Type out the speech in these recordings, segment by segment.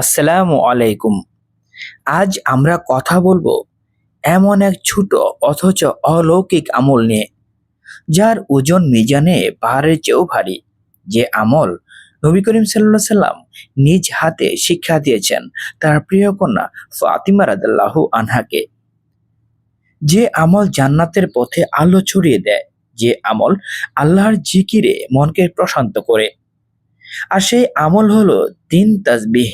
আসসালামু আলাইকুম। আজ আমরা কথা বলব এমন এক ছোট অথচ অলৌকিক আমল নিয়ে, যার ওজন মিজানে পাহাড়ের চেয়েও ভারী, যে আমল নবী করিম সাল্লাহ সাল্লাম নিজ হাতে শিক্ষা দিয়েছেন তার প্রিয় কন্যা ফাতিমা রাদাল্লাহ আনহাকে। যে আমল জান্নাতের পথে আলো ছড়িয়ে দেয়, যে আমল আল্লাহর জিকিরে মনকে প্রশান্ত করে। আর সেই আমল হলো দিন তাসবিহ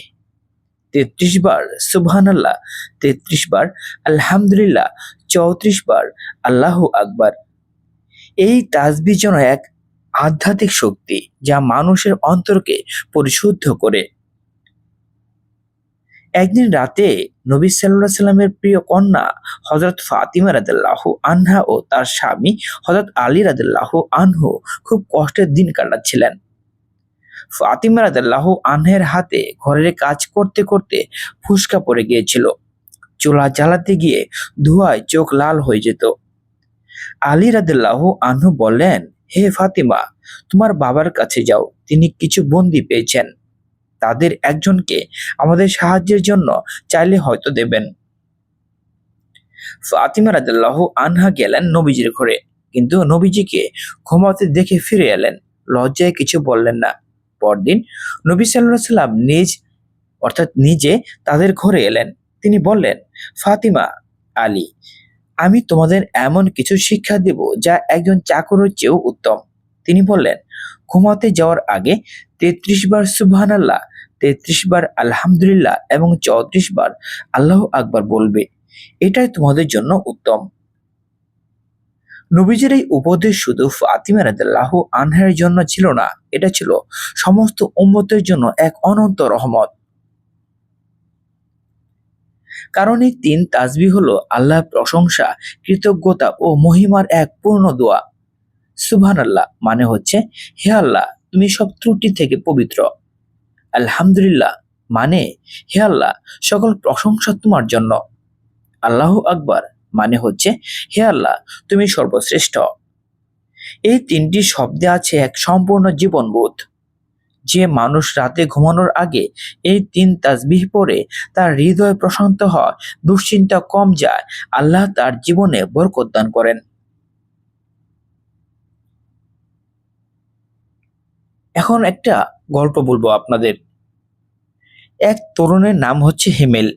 তেত্রিশ বার সুবহান আল্লাহ তেত্রিশ বার, আলহামদুলিল্লাহ, চৌত্রিশ বার, আল্লাহ আকবার। এই তাজবি যেন এক আধ্যাত্মিক শক্তি যা মানুষের অন্তরকে পরিশুদ্ধ করে। একদিন রাতে নবী সাল্লাহ সাল্লামের প্রিয় কন্যা হজরত ফাতিমা রাদাল্লাহ আনহা ও তার স্বামী হজরত আলী রাদাল্লাহ আনহু খুব কষ্টের দিন কাটাচ্ছিলেন। ফাতিমা রাদাল্লাহ আনহের হাতে ঘরের কাজ করতে করতে ফুসকা পড়ে গিয়েছিল। চুলা জ্বালাতে গিয়ে ধোঁয়ায় চোখ লাল হয়ে যেত। আলী রাদাল্লাহ আনহু বললেন, হে ফাতিমা, তোমার বাবার কাছে যাও, তিনি কিছু বন্দি পেয়েছেন। তাদের একজনকে আমাদের সাহায্যের জন্য চাইলে হয়তো দেবেন। ফাতিমা রাদাল্লাহ আনহা গেলেন নবীজির ঘরে, কিন্তু নবীজিকে ঘুমাতে দেখে ফিরে এলেন। লজ্জায় কিছু বললেন না। পরদিন নবী সাল্লাহ সাল্লাম নিজ, অর্থাৎ নিজে তাদের ঘরে এলেন। তিনি বললেন, ফাতিমা আলী, আমি তোমাদের এমন কিছু শিক্ষা দেব যা একজন চাকরের চেয়েও উত্তম। তিনি বললেন, ঘুমাতে যাওয়ার আগে তেত্রিশ বার সুবহান আল্লাহ তেত্রিশ বার আলহামদুলিল্লাহ এবং চৌত্রিশ বার আল্লাহ আকবার বলবে। এটাই তোমাদের জন্য উত্তম। নবীজির এই উপদেশ শুধু ফাতিমা রাদিয়াল্লাহ আনহার জন্য ছিল না, এটা ছিল সমস্ত উম্মতের জন্য এক অনন্ত রহমত। কারণ এই তিন তাজবি হলো আল্লাহ প্রশংসা, কৃতজ্ঞতা ও মহিমার এক পূর্ণ দোয়া। সুবহান আল্লাহ মানে হচ্ছে, হে আল্লাহ, তুমি সব ত্রুটি থেকে পবিত্র। আলহামদুলিল্লাহ মানে হে আল্লাহ, সকল প্রশংসা তোমার জন্য। আল্লাহ আকবার। মানে হচ্ছে, হে আল্লাহ, তুমি সর্বশ্রেষ্ঠ। এই তিনটি শব্দে আছে এক সম্পূর্ণ জীবনবোধ। যে মানুষ রাতে ঘুমানোর আগে এই তিন তাজবিহ পরে তার হৃদয় প্রশান্ত হয়, দুশ্চিন্তা কম যায়, আল্লাহ তার জীবনে বরকত দান করেন। এখন একটা গল্প বলব আপনাদের। এক তরুণের নাম হচ্ছে হেমেল।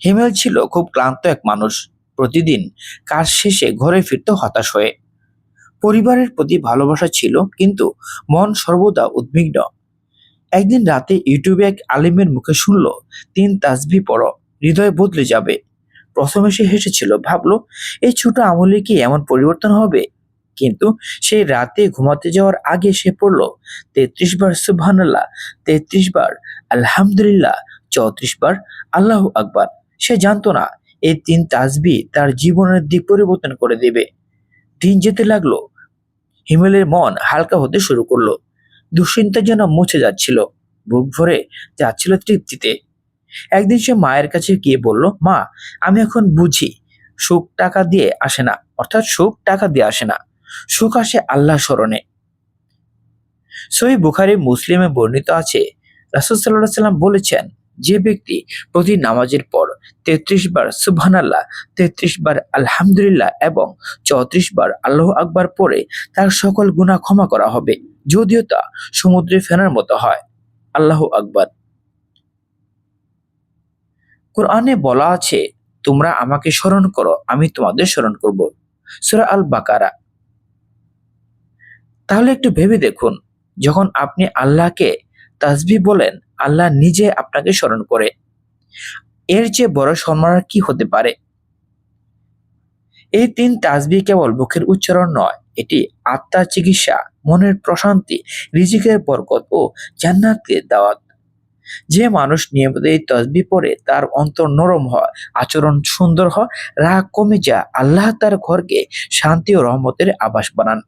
হেমেল ছিল খুব ক্লান্ত এক মানুষ। প্রতিদিন কাজ শেষে ঘরে ফিরতে হতাশ হয়ে। পরিবারের প্রতি ভালোবাসা ছিল, কিন্তু মন সর্বদা উদ্বিগ্ন। একদিন রাতে ইউটিউবে এক আলিমের মুখে শুনল, তিন তাসবি পড়ো, হৃদয় বদলে যাবে। প্রথমে সে হেসেছিল, ভাবলো, এই ছোট আমলে কি এমন পরিবর্তন হবে? কিন্তু সেই রাতে ঘুমাতে যাওয়ার আগে সে পড়ল, তেত্রিশ বার সুবহানাল্লাহ, তেত্রিশ বার আলহামদুলিল্লাহ, চৌত্রিশ বার আল্লাহ আকবার। সে জানতো না এই তিন তাজবি তার জীবনের দিক পরিবর্তন করে দেবে। দিন যেতে লাগল, হিমেলের মন হালকা হতে শুরু করল। দুশ্চিন্তা যেন মুছে যাচ্ছিল, বুক ভরে যাচ্ছিল তৃপ্তিতে। একদিন সে মায়ের কাছে গিয়ে বলল, মা, আমি এখন বুঝি, সুখ টাকা দিয়ে আসে না, অর্থাৎ সুখ টাকা দিয়ে আসে না, সুখ আসে আল্লাহ স্মরণে। সই বুখারি, মুসলিমে বর্ণিত আছে, রাসুল সাল্লাহ সাল্লাম বলেছেন, যে ব্যক্তি প্রতি নামাজের পর তেত্রিশ বার সুবহানাল্লাহ, তেত্রিশ বার আলহামদুলিল্লাহ এবং চৌত্রিশ বার আল্লাহ আকবার পরে তার সকল গুণা ক্ষমা করা হবে। যদিও তা সমুদ্রে ফেনার মতো হয়। আল্লাহ আকবার। কোরআনে বলা আছে, তোমরা আমাকে স্মরণ করো, আমি তোমাদের স্মরণ করব। সুরা আল বাকারা তাহলে একটু ভেবে দেখুন, যখন আপনি আল্লাহকে তাসবি বলেন, আল্লাহ নিজে আপনাকে স্মরণ করে। এর চেয়ে বড় সম্মান কি হতে পারে? এই তিন তাজবি কেবল মুখের উচ্চারণ নয়, এটি আত্মার চিকিৎসা, মনের প্রশান্তি, রিজিকের বরকত ও জান্নাতের দাওয়াত। যে মানুষ নিয়মিত এই তসবি পড়ে, তার অন্তর নরম হয়, আচরণ সুন্দর হয়, রাগ কমে যা আল্লাহ তার ঘরকে শান্তি ও রহমতের আবাস বানান।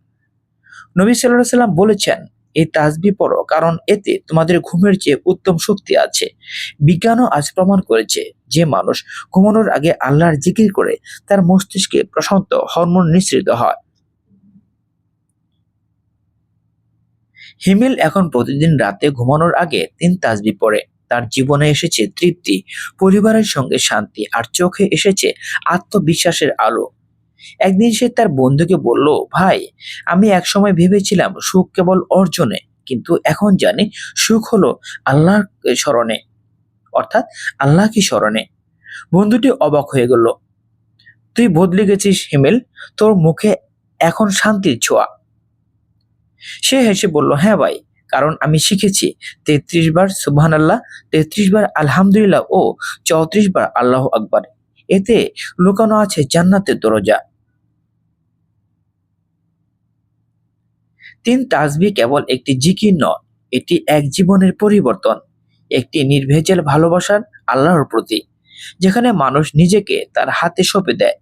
নবী সাল্লাহ সাল্লাম বলেছেন এই তাজবি পড়ো, কারণ এতে তোমাদের ঘুমের চেয়ে উত্তম শক্তি আছে। বিজ্ঞানও আজ প্রমাণ করেছে যে মানুষ ঘুমানোর আগে আল্লাহর জিকির করে তার মস্তিষ্কে প্রশান্ত হরমোন নিঃসৃত হয়। হিমেল এখন প্রতিদিন রাতে ঘুমানোর আগে তিন তাজবি পড়ে। তার জীবনে এসেছে তৃপ্তি, পরিবারের সঙ্গে শান্তি, আর চোখে এসেছে আত্মবিশ্বাসের আলো। একদিন সে তার বন্ধুকে বলল, ভাই, আমি একসময় ভেবেছিলাম সুখ কেবল অর্জনে, কিন্তু এখন জানি সুখ হলো আল্লাহর স্মরণে, অর্থাৎ আল্লাহকে স্মরণে। বন্ধুটি অবাক হয়ে গেল, তুই বদলে গেছিস হিমেল, তোর মুখে এখন শান্তির ছোঁয়া। সে হেসে বলল হ্যাঁ ভাই, কারণ আমি শিখেছি, তেত্রিশ বার সুবহান আল্লাহ তেত্রিশ বার আলহামদুলিল্লাহ ও চৌত্রিশ বার আল্লাহ আকবার। এতে লুকানো আছে জান্নাতের দরজা তিন তাসবি কেবল একটি জিকির নয়, এটি এক জীবনের পরিবর্তন, একটি নির্ভেজাল ভালোবাসার আল্লাহর প্রতি যেখানে মানুষ নিজেকে তার হাতে সঁপে দেয়।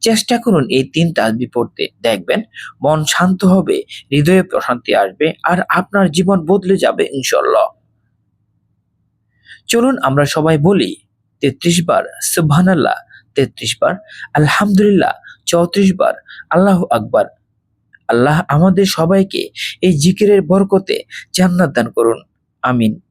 চেষ্টা করুন এই তিন তাজবি পড়তে। দেখবেন মন শান্ত হবে, হৃদয়ে প্রশান্তি আসবে, আর আপনার জীবন বদলে যাবে ইনশাল্লাহ চলুন আমরা সবাই বলি, তেত্রিশ বার সুবহানাল্লাহ, তেত্রিশ বার আলহামদুলিল্লাহ, চৌত্রিশ বার আল্লাহ আকবার আল্লাহ আমাদের সবাইকে এই জিকিরের বরকতে জান্নাত দান করুন। আমিন।